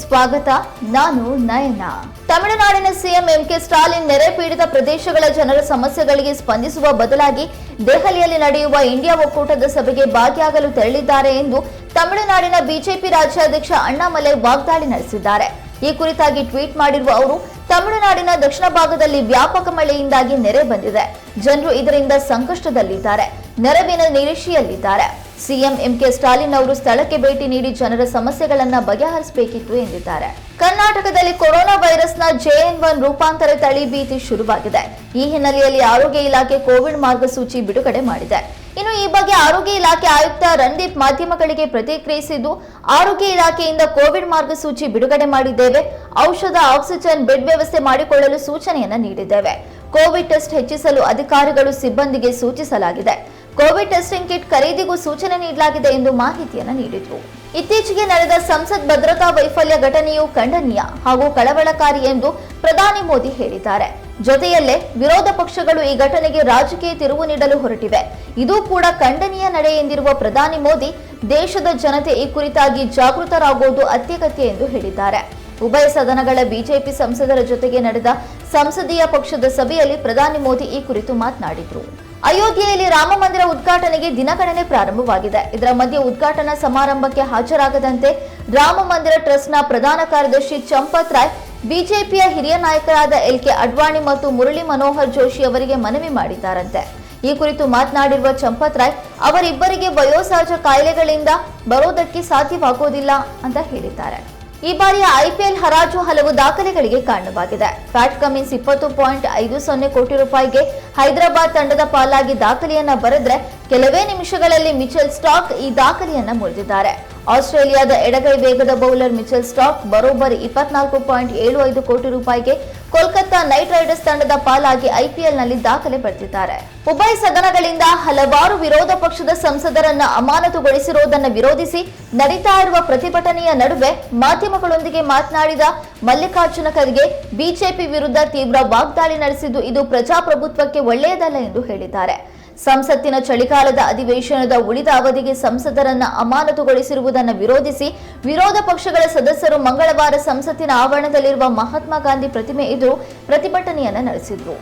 ಸ್ವಾಗತ, ನಾನು ನಯನ. ತಮಿಳುನಾಡಿನ ಸಿಎಂ ಎಂಕೆ ಸ್ಟಾಲಿನ್ ನೆರೆ ಪೀಡಿತ ಪ್ರದೇಶಗಳ ಜನರ ಸಮಸ್ಯೆಗಳಿಗೆ ಸ್ಪಂದಿಸುವ ಬದಲಾಗಿ ದೆಹಲಿಯಲ್ಲಿ ನಡೆಯುವ ಇಂಡಿಯಾ ಒಕ್ಕೂಟದ ಸಭೆಗೆ ಭಾಗಿಯಾಗಲು ತೆರಳಿದ್ದಾರೆ ಎಂದು ತಮಿಳುನಾಡಿನ ಬಿಜೆಪಿ ರಾಜ್ಯಾಧ್ಯಕ್ಷ ಅಣ್ಣಾಮಲೈ ವಾಗ್ದಾಳಿ ನಡೆಸಿದ್ದಾರೆ. ಈ ಕುರಿತಾಗಿ ಟ್ವೀಟ್ ಮಾಡಿರುವ ಅವರು, ತಮಿಳುನಾಡಿನ ದಕ್ಷಿಣ ಭಾಗದಲ್ಲಿ ವ್ಯಾಪಕ ಮಳೆಯಿಂದಾಗಿ ನೆರೆ ಬಂದಿದೆ. ಜನರು ಇದರಿಂದ ಸಂಕಷ್ಟದಲ್ಲಿದ್ದಾರೆ. ನೆರವಿನ ನಿರೀಕ್ಷೆಯಲ್ಲಿದ್ದಾರೆ. ಸಿಎಂ ಎಂಕೆ ಸ್ಟಾಲಿನ್ ಅವರು ಸ್ಥಳಕ್ಕೆ ಭೇಟಿ ನೀಡಿ ಜನರ ಸಮಸ್ಯೆಗಳನ್ನ ಬಗೆಹರಿಸಬೇಕಿತ್ತು ಎಂದಿದ್ದಾರೆ. ಕರ್ನಾಟಕದಲ್ಲಿ ಕೊರೋನಾ ವೈರಸ್ನ ಜೆಎನ್ ಒನ್ ರೂಪಾಂತರ ತಳಿ ಭೀತಿ ಶುರುವಾಗಿದೆ. ಈ ಹಿನ್ನೆಲೆಯಲ್ಲಿ ಆರೋಗ್ಯ ಇಲಾಖೆ ಕೋವಿಡ್ ಮಾರ್ಗಸೂಚಿ ಬಿಡುಗಡೆ ಮಾಡಿದೆ. ಇನ್ನು ಈ ಬಗ್ಗೆ ಆರೋಗ್ಯ ಇಲಾಖೆ ಆಯುಕ್ತ ರಣದೀಪ್ ಮಾಧ್ಯಮಗಳಿಗೆ ಪ್ರತಿಕ್ರಿಯಿಸಿದ್ದು, ಆರೋಗ್ಯ ಇಲಾಖೆಯಿಂದ ಕೋವಿಡ್ ಮಾರ್ಗಸೂಚಿ ಬಿಡುಗಡೆ ಮಾಡಿದ್ದೇವೆ. ಔಷಧ, ಆಕ್ಸಿಜನ್, ಬೆಡ್ ವ್ಯವಸ್ಥೆ ಮಾಡಿಕೊಳ್ಳಲು ಸೂಚನೆಯನ್ನ ನೀಡಿದ್ದೇವೆ. ಕೋವಿಡ್ ಟೆಸ್ಟ್ ಹೆಚ್ಚಿಸಲು ಅಧಿಕಾರಿಗಳು ಸಿಬ್ಬಂದಿಗೆ ಸೂಚಿಸಲಾಗಿದೆ. ಕೋವಿಡ್ ಟೆಸ್ಟಿಂಗ್ ಕಿಟ್ ಖರೀದಿಗೂ ಸೂಚನೆ ನೀಡಲಾಗಿದೆ ಎಂದು ಮಾಹಿತಿಯನ್ನು ನೀಡಿದರು. ಇತ್ತೀಚೆಗೆ ನಡೆದ ಸಂಸತ್ ಭದ್ರತಾ ವೈಫಲ್ಯ ಘಟನೆಯು ಖಂಡನೀಯ ಹಾಗೂ ಕಳವಳಕಾರಿ ಎಂದು ಪ್ರಧಾನಿ ಮೋದಿ ಹೇಳಿದ್ದಾರೆ. ಜೊತೆಯಲ್ಲೇ ವಿರೋಧ ಪಕ್ಷಗಳು ಈ ಘಟನೆಗೆ ರಾಜಕೀಯ ತಿರುವು ನೀಡಲು ಹೊರಟಿವೆ. ಇದು ಕೂಡ ಖಂಡನೀಯ ನಡೆ ಎಂದಿರುವ ಪ್ರಧಾನಿ ಮೋದಿ, ದೇಶದ ಜನತೆ ಈ ಕುರಿತಾಗಿ ಜಾಗೃತರಾಗುವುದು ಅತ್ಯಗತ್ಯ ಎಂದು ಹೇಳಿದ್ದಾರೆ. ಉಭಯ ಸದನಗಳ ಬಿಜೆಪಿ ಸಂಸದರ ಜೊತೆಗೆ ನಡೆದ ಸಂಸದೀಯ ಪಕ್ಷದ ಸಭೆಯಲ್ಲಿ ಪ್ರಧಾನಿ ಮೋದಿ ಈ ಕುರಿತು ಮಾತನಾಡಿದರು. ಅಯೋಧ್ಯೆಯಲ್ಲಿ ರಾಮ ಮಂದಿರ ಉದ್ಘಾಟನೆಗೆ ದಿನಗಣನೆ ಪ್ರಾರಂಭವಾಗಿದೆ. ಇದರ ಮಧ್ಯೆ ಉದ್ಘಾಟನಾ ಸಮಾರಂಭಕ್ಕೆ ಹಾಜರಾಗದಂತೆ ರಾಮ ಮಂದಿರ ಟ್ರಸ್ಟ್ನ ಪ್ರಧಾನ ಕಾರ್ಯದರ್ಶಿ ಚಂಪತ್ ರಾಯ್, ಬಿಜೆಪಿಯ ಹಿರಿಯ ನಾಯಕರಾದ ಎಲ್ ಕೆ ಅಡ್ವಾಣಿ ಮತ್ತು ಮುರಳಿ ಮನೋಹರ್ ಜೋಶಿ ಅವರಿಗೆ ಮನವಿ ಮಾಡಿದ್ದಾರಂತೆ. ಈ ಕುರಿತು ಮಾತನಾಡಿರುವ ಚಂಪತ್ ರಾಯ್, ಅವರಿಬ್ಬರಿಗೆ ವಯೋಸಹಜ ಕಾಯಿಲೆಗಳಿಂದ ಬರೋದಕ್ಕೆ ಸಾಧ್ಯವಾಗುವುದಿಲ್ಲ ಅಂತ ಹೇಳಿದ್ದಾರೆ. ಈ ಬಾರಿಯ ಐಪಿಎಲ್ ಹರಾಜು ಹಲವು ದಾಖಲೆಗಳಿಗೆ ಕಾರಣವಾಗಿದೆ. ಫ್ಯಾಟ್ ಕಮಿನ್ಸ್ ಇಪ್ಪತ್ತು ಪಾಯಿಂಟ್ ಐದು ಸೊನ್ನೆ ಕೋಟಿ ರೂಪಾಯಿಗೆ ಹೈದರಾಬಾದ್ ತಂಡದ ಪಾಲಾಗಿ ದಾಖಲೆಯನ್ನ ಬರೆದ್ರೆ ಕೆಲವೇ ನಿಮಿಷಗಳಲ್ಲಿ ಮಿಚೆಲ್ ಸ್ಟಾಕ್ ಈ ದಾಖಲೆಯನ್ನ ಮುರಿದಿದ್ದಾರೆ. ಆಸ್ಟ್ರೇಲಿಯಾದ ಎಡಗೈ ವೇಗದ ಬೌಲರ್ ಮಿಚೆಲ್ ಸ್ಟಾಕ್ ಬರೋಬ್ಬರಿ ಇಪ್ಪತ್ನಾಲ್ಕು ಪಾಯಿಂಟ್ ಏಳು ಐದು ಕೋಟಿ ರೂಪಾಯಿಗೆ ಕೋಲ್ಕತ್ತಾ ನೈಟ್ ರೈಡರ್ಸ್ ತಂಡದ ಪಾಲಾಗಿ ಐಪಿಎಲ್ನಲ್ಲಿ ದಾಖಲೆ ಪಡೆದಿದ್ದಾರೆ. ಉಭಯ ಸದನಗಳಿಂದ ಹಲವಾರು ವಿರೋಧ ಪಕ್ಷದ ಸಂಸದರನ್ನ ಅಮಾನತುಗೊಳಿಸಿರುವುದನ್ನು ವಿರೋಧಿಸಿ ನಡೀತಾ ಇರುವ ಪ್ರತಿಭಟನೆಯ ನಡುವೆ ಮಾಧ್ಯಮಗಳೊಂದಿಗೆ ಮಾತನಾಡಿದ ಮಲ್ಲಿಕಾರ್ಜುನ ಖರ್ಗೆ, ಬಿಜೆಪಿ ವಿರುದ್ಧ ತೀವ್ರ ವಾಗ್ದಾಳಿ ನಡೆಸಿದ್ದು ಇದು ಪ್ರಜಾಪ್ರಭುತ್ವಕ್ಕೆ ಒಳ್ಳೆಯದಲ್ಲ ಎಂದು ಹೇಳಿದ್ದಾರೆ. ಸಂಸತ್ತಿನ ಚಳಿಗಾಲದ ಅಧಿವೇಶನದ ಉಳಿದ ಅವಧಿಗೆ ಸಂಸದರನ್ನ ಅಮಾನತುಗೊಳಿಸಿರುವುದನ್ನು ವಿರೋಧಿಸಿ ವಿರೋಧ ಪಕ್ಷಗಳ ಸದಸ್ಯರು ಮಂಗಳವಾರ ಸಂಸತ್ತಿನ ಆವರಣದಲ್ಲಿರುವ ಮಹಾತ್ಮ ಗಾಂಧಿ ಪ್ರತಿಮೆ ಎದುರು ಪ್ರತಿಭಟನೆಯನ್ನು ನಡೆಸಿದ್ರು.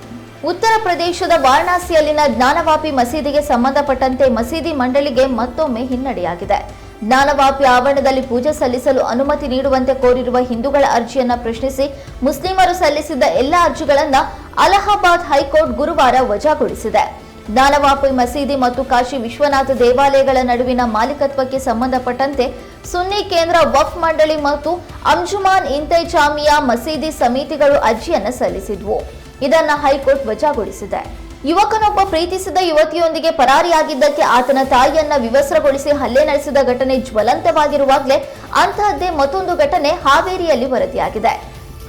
ಉತ್ತರ ಪ್ರದೇಶದ ವಾರಣಾಸಿಯಲ್ಲಿನ ಜ್ಞಾನವಾಪಿ ಮಸೀದಿಗೆ ಸಂಬಂಧಪಟ್ಟಂತೆ ಮಸೀದಿ ಮಂಡಳಿಗೆ ಮತ್ತೊಮ್ಮೆ ಹಿನ್ನಡೆಯಾಗಿದೆ. ಜ್ಞಾನವಾಪಿ ಆವರಣದಲ್ಲಿ ಪೂಜೆ ಸಲ್ಲಿಸಲು ಅನುಮತಿ ನೀಡುವಂತೆ ಕೋರಿರುವ ಹಿಂದೂಗಳ ಅರ್ಜಿಯನ್ನ ಪ್ರಶ್ನಿಸಿ ಮುಸ್ಲಿಮರು ಸಲ್ಲಿಸಿದ್ದ ಎಲ್ಲ ಅರ್ಜಿಗಳನ್ನ ಅಲಹಾಬಾದ್ ಹೈಕೋರ್ಟ್ ಗುರುವಾರ ವಜಾಗೊಳಿಸಿದೆ. ಜ್ಞಾನವಾಪಿ ಮಸೀದಿ ಮತ್ತು ಕಾಶಿ ವಿಶ್ವನಾಥ ದೇವಾಲಯಗಳ ನಡುವಿನ ಮಾಲೀಕತ್ವಕ್ಕೆ ಸಂಬಂಧಪಟ್ಟಂತೆ ಸುನ್ನಿ ಕೇಂದ್ರ ವಕ್ಫ್ ಮಂಡಳಿ ಮತ್ತು ಅಂಜುಮಾನ್ ಇಂತೈಜಾಮಿಯಾ ಮಸೀದಿ ಸಮಿತಿಗಳು ಅರ್ಜಿಯನ್ನು ಸಲ್ಲಿಸಿದ್ವು. ಇದನ್ನು ಹೈಕೋರ್ಟ್ ವಜಾಗೊಳಿಸಿದೆ. ಯುವಕನೊಬ್ಬ ಪ್ರೀತಿಸಿದ ಯುವತಿಯೊಂದಿಗೆ ಪರಾರಿಯಾಗಿದ್ದಕ್ಕೆ ಆತನ ತಾಯಿಯನ್ನ ವಿವಸ್ರಗೊಳಿಸಿ ಹಲ್ಲೆ ನಡೆಸಿದ ಘಟನೆ ಜ್ವಲಂತವಾಗಿರುವಾಗಲೇ ಅಂತಹದ್ದೇ ಮತ್ತೊಂದು ಘಟನೆ ಹಾವೇರಿಯಲ್ಲಿ ವರದಿಯಾಗಿದೆ.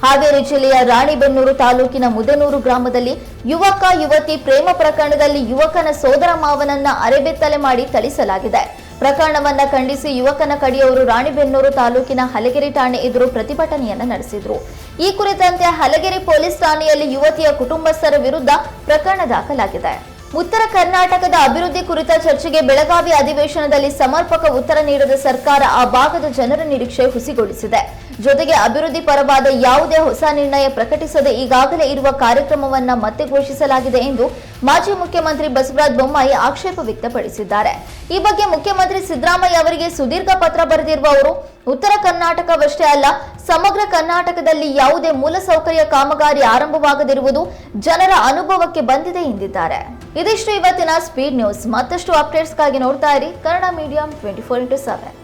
ಹಾವೇರಿ ಜಿಲ್ಲೆಯ ರಾಣಿಬೆನ್ನೂರು ತಾಲೂಕಿನ ಮುದನೂರು ಗ್ರಾಮದಲ್ಲಿ ಯುವಕ, ಯುವತಿ ಪ್ರೇಮ ಪ್ರಕರಣದಲ್ಲಿ ಯುವಕನ ಸೋದರ ಮಾವನನ್ನ ಅರೆಬೆತ್ತಲೆ ಮಾಡಿ ಥಳಿಸಲಾಗಿದೆ. ಪ್ರಕರಣವನ್ನ ಖಂಡಿಸಿ ಯುವಕನ ಕಡಿಯವರು ರಾಣಿಬೆನ್ನೂರು ತಾಲೂಕಿನ ಹಲಗೆರೆ ಠಾಣೆ ಎದುರು ಪ್ರತಿಭಟನೆಯನ್ನ ನಡೆಸಿದ್ರು. ಈ ಕುರಿತಂತೆ ಹಲಗೆರೆ ಪೊಲೀಸ್ ಠಾಣೆಯಲ್ಲಿ ಯುವತಿಯ ಕುಟುಂಬಸ್ಥರ ವಿರುದ್ಧ ಪ್ರಕರಣ ದಾಖಲಾಗಿದೆ. ಉತ್ತರ ಕರ್ನಾಟಕದ ಅಭಿವೃದ್ಧಿ ಕುರಿತ ಚರ್ಚೆಗೆ ಬೆಳಗಾವಿ ಅಧಿವೇಶನದಲ್ಲಿ ಸಮರ್ಪಕ ಉತ್ತರ ನೀಡದ ಸರ್ಕಾರ ಆ ಭಾಗದ ಜನರ ನಿರೀಕ್ಷೆ ಹುಸಿಗೊಳಿಸಿದೆ. ಜೊತೆಗೆ ಅಭಿವೃದ್ಧಿ ಪರವಾದ ಯಾವುದೇ ಹೊಸ ನಿರ್ಣಯ ಪ್ರಕಟಿಸದೆ ಈಗಾಗಲೇ ಇರುವ ಕಾರ್ಯಕ್ರಮವನ್ನ ಮತ್ತೆ ಘೋಷಿಸಲಾಗಿದೆ ಎಂದು ಮಾಜಿ ಮುಖ್ಯಮಂತ್ರಿ ಬಸವರಾಜ ಬೊಮ್ಮಾಯಿ ಆಕ್ಷೇಪ ವ್ಯಕ್ತಪಡಿಸಿದ್ದಾರೆ. ಈ ಬಗ್ಗೆ ಮುಖ್ಯಮಂತ್ರಿ ಸಿದ್ದರಾಮಯ್ಯ ಅವರಿಗೆ ಸುದೀರ್ಘ ಪತ್ರ ಬರೆದಿರುವ ಅವರು ಉತ್ತರ ಕರ್ನಾಟಕವಷ್ಟೇ ಅಲ್ಲ, ಸಮಗ್ರ ಕರ್ನಾಟಕದಲ್ಲಿ ಯಾವುದೇ ಮೂಲಸೌಕರ್ಯ ಕಾಮಗಾರಿ ಆರಂಭವಾಗದಿರುವುದು ಜನರ ಅನುಭವಕ್ಕೆ ಬಂದಿದೆ ಎಂದಿದ್ದಾರೆ. ಇದಿಷ್ಟು ಇವತ್ತಿನ ಸ್ಪೀಡ್ ನ್ಯೂಸ್ ಮತ್ತಷ್ಟು ಅಪ್ಡೇಟ್ಸ್ಗಾಗಿ ನೋಡ್ತಾ ಇರಿ Kannada medium twenty four into seven